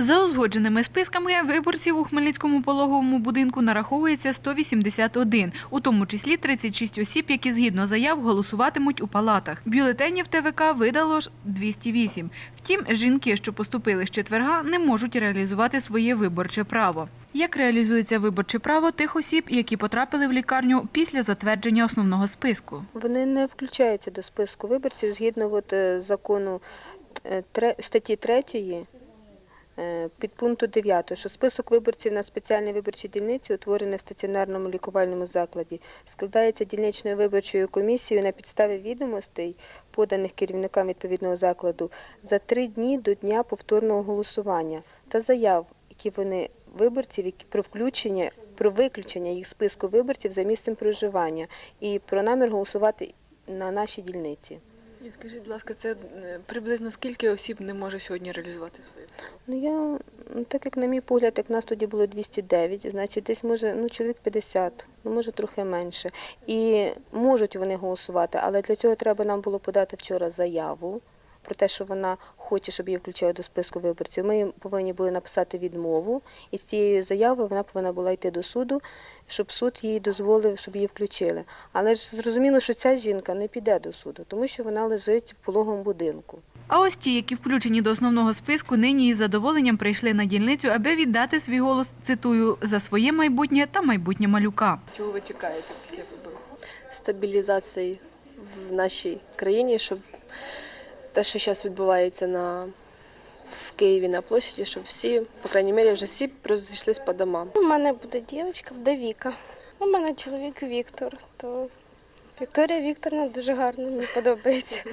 За узгодженими списками виборців у Хмельницькому пологовому будинку нараховується 181, у тому числі 36 осіб, які згідно заяв голосуватимуть у палатах. Бюлетенів ТВК видало ж 208. Втім, жінки, що поступили з четверга, не можуть реалізувати своє виборче право. Як реалізується виборче право тих осіб, які потрапили в лікарню після затвердження основного списку? Вони не включаються до списку виборців згідно от, е, закону е, статті 3 підпункту 9, що список виборців на спеціальній виборчій дільниці, утворений в стаціонарному лікувальному закладі, складається дільничною виборчою комісією на підставі відомостей, поданих керівникам відповідного закладу, за три дні до дня повторного голосування та заяв, які вони виборців, які про включення, про виключення їх списку виборців за місцем проживання і про намір голосувати на нашій дільниці. І Скажіть, будь ласка, це е, приблизно скільки осіб не може сьогодні реалізувати? Ну я так як на мій погляд, як нас тоді було 209, значить десь може ну чоловік 50, ну може трохи менше. І можуть вони голосувати, але для цього треба нам було подати вчора заяву про те, що вона хоче, щоб її включили до списку виборців. Ми їм повинні були написати відмову, і з цією заявою вона повинна була йти до суду, щоб суд їй дозволив, щоб її включили. Але ж зрозуміло, що ця жінка не піде до суду, тому що вона лежить в пологовому будинку. А ось ті, які включені до основного списку, нині із задоволенням прийшли на дільницю, аби віддати свій голос, цитую, за своє майбутнє та майбутнє малюка. Чого ви чекаєте після виборів? стабілізації в нашій країні, щоб те, що зараз відбувається на, в Києві на площаді, щоб всі, по крайній мірі, вже всі розійшлись по домам. У мене буде дівчинка, буде Віка. У мене чоловік Віктор, то Вікторія Вікторівна дуже гарна, мені подобається.